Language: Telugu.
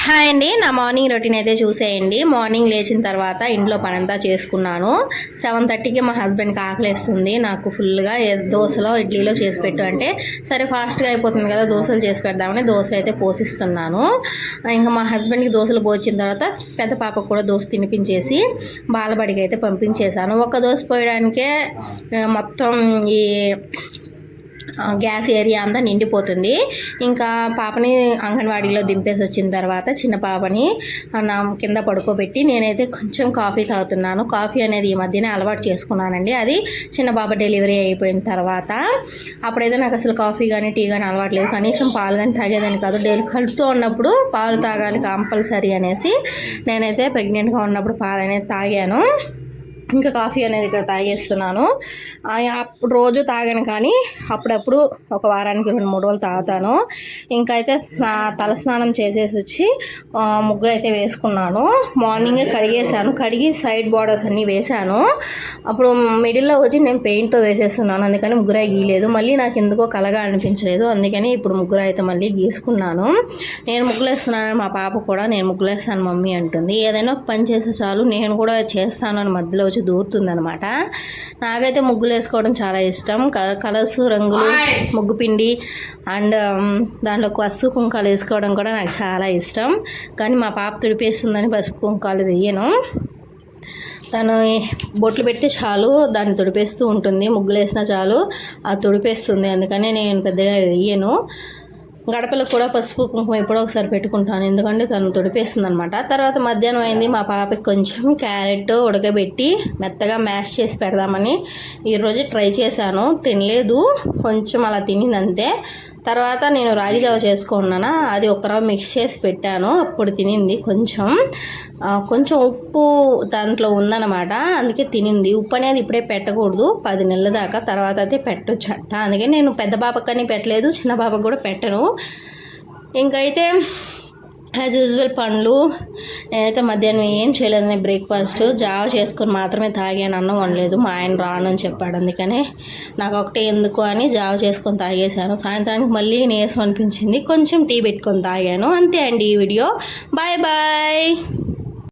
హాయ్ అండి నా మార్నింగ్ రొటీన్ అయితే చూసేయండి. మార్నింగ్ లేచిన తర్వాత ఇంట్లో పనంతా చేసుకున్నాను. సెవెన్ థర్టీకి మా హస్బెండ్కి ఆకలేస్తుంది. నాకు ఫుల్గా దోశలో ఇడ్లీలో చేసి పెట్టు అంటే సరే ఫాస్ట్గా అయిపోతుంది కదా దోశలు చేసి పెడదామని దోశలు అయితే పోషిస్తున్నాను ఇంకా మా హస్బెండ్కి దోశలు పోసిన తర్వాత పెద్ద పాపకు కూడా దోశ తినిపించేసి బాలబడికి అయితే పంపించేశాను. ఒక దోశ పోయడానికే మొత్తం ఈ గ్యాస్ ఏరియా అంతా నిండిపోతుంది. ఇంకా పాపని అంగన్వాడీలో దింపేసి వచ్చిన తర్వాత చిన్న పాపని నా కింద పడుకోబెట్టి నేనైతే కొంచెం కాఫీ తాగుతున్నాను. కాఫీ అనేది ఈ మధ్యనే అలవాటు చేసుకున్నానండి. అది చిన్న పాప డెలివరీ అయిపోయిన తర్వాత అప్పుడైతే నాకు అసలు కాఫీ కానీ టీ కానీ అలవాటు లేదు. కనీసం పాలు కానీ తాగేదని కాదు. డైలీ కడుపుతో ఉన్నప్పుడు పాలు తాగాలి కంపల్సరీ అనేసి నేనైతే ప్రెగ్నెంట్గా ఉన్నప్పుడు పాలు అనేది తాగాను. ఇంకా కాఫీ అనేది ఇక్కడ తాగేస్తున్నాను. ఆ, అప్పుడు రోజు తాగాను కానీ అప్పుడప్పుడు ఒక వారానికి రెండు మూడు రోజులు తాగుతాను. ఇంకా అయితే స్నా తల స్నానం చేసేసి వచ్చి ముగ్గులు అయితే వేసుకున్నాను. మార్నింగే కడిగేసాను కడిగి సైడ్ బార్డర్స్ అన్నీ వేసాను అప్పుడు మిడిల్లో వచ్చి నేను పెయింట్తో వేసేస్తున్నాను. అందుకని ముగ్గురు గీయలేదు. మళ్ళీ నాకు ఎందుకో కలగా అనిపించలేదు. అందుకని ఇప్పుడు ముగ్గురు అయితే మళ్ళీ గీసుకున్నాను. నేను ముగ్గులు వేస్తున్నాను. మా పాప కూడా నేను ముగ్గులు వేస్తాను మమ్మీ అంటుంది. ఏదైనా ఒక పని చేస్తే చాలు. నేను కూడా చేస్తాను అని మధ్యలో వచ్చి దూరుతుంది అనమాట నాకైతే ముగ్గులు వేసుకోవడం చాలా ఇష్టం. కలర్స్ రంగులు ముగ్గు పిండి అండ్ దాంట్లో పసుపు కుంకాలు వేసుకోవడం కూడా నాకు చాలా ఇష్టం. కానీ మా పాప తుడిపేస్తుందని పసుపు కుంకాలు వేయను. తను బొట్లు పెడితే చాలు దాన్ని తుడిపేస్తూ ఉంటుంది. ముగ్గులు వేసినా చాలు అది తుడిపేస్తుంది. అందుకని నేను పెద్దగా వేయను. గడపలకు కూడా పసుపు కుంకుమ ఎప్పుడో ఒకసారి పెట్టుకుంటాను. ఎందుకంటే తను తుడిపేస్తుంది అనమాట తర్వాత మధ్యాహ్నం అయింది మా పాపకి కొంచెం క్యారెట్ ఉడకబెట్టి మెత్తగా మ్యాష్ చేసి పెడదామని ఈరోజు ట్రై చేశాను. తినలేదు కొంచెం అలా తినింది అంతే తర్వాత నేను రాగి జావ చేసుకున్నానా అది ఒక రవ్వ మిక్స్ చేసి పెట్టాను అప్పుడు తినింది కొంచెం కొంచెం ఉప్పు దాంట్లో ఉందన్నమాట అందుకే తినింది. ఉప్పు అనేది ఇప్పుడే పెట్టకూడదు పది నెలల దాకా తర్వాత అయితే పెట్టొచ్చు అంట అందుకే నేను పెద్ద పాపకని పెట్టలేదు చిన్న బాబకు కూడా పెట్టను. ఇంకైతే యాజ్ యూజువల్ పండ్లు. నేనైతే మధ్యాహ్నం ఏం చేయలేదు నేను బ్రేక్ఫాస్ట్ జావ చేసుకొని మాత్రమే తాగాను అన్నం వండలేదు. మా ఆయన రాను అని చెప్పాడు. అందుకనే నాకు ఒకటే ఎందుకు అని జావ చేసుకొని తాగేశాను. సాయంత్రానికి మళ్ళీ నీరసం అనిపించింది. కొంచెం టీ పెట్టుకొని తాగాను. అంతే అండి ఈ వీడియో. Bye bye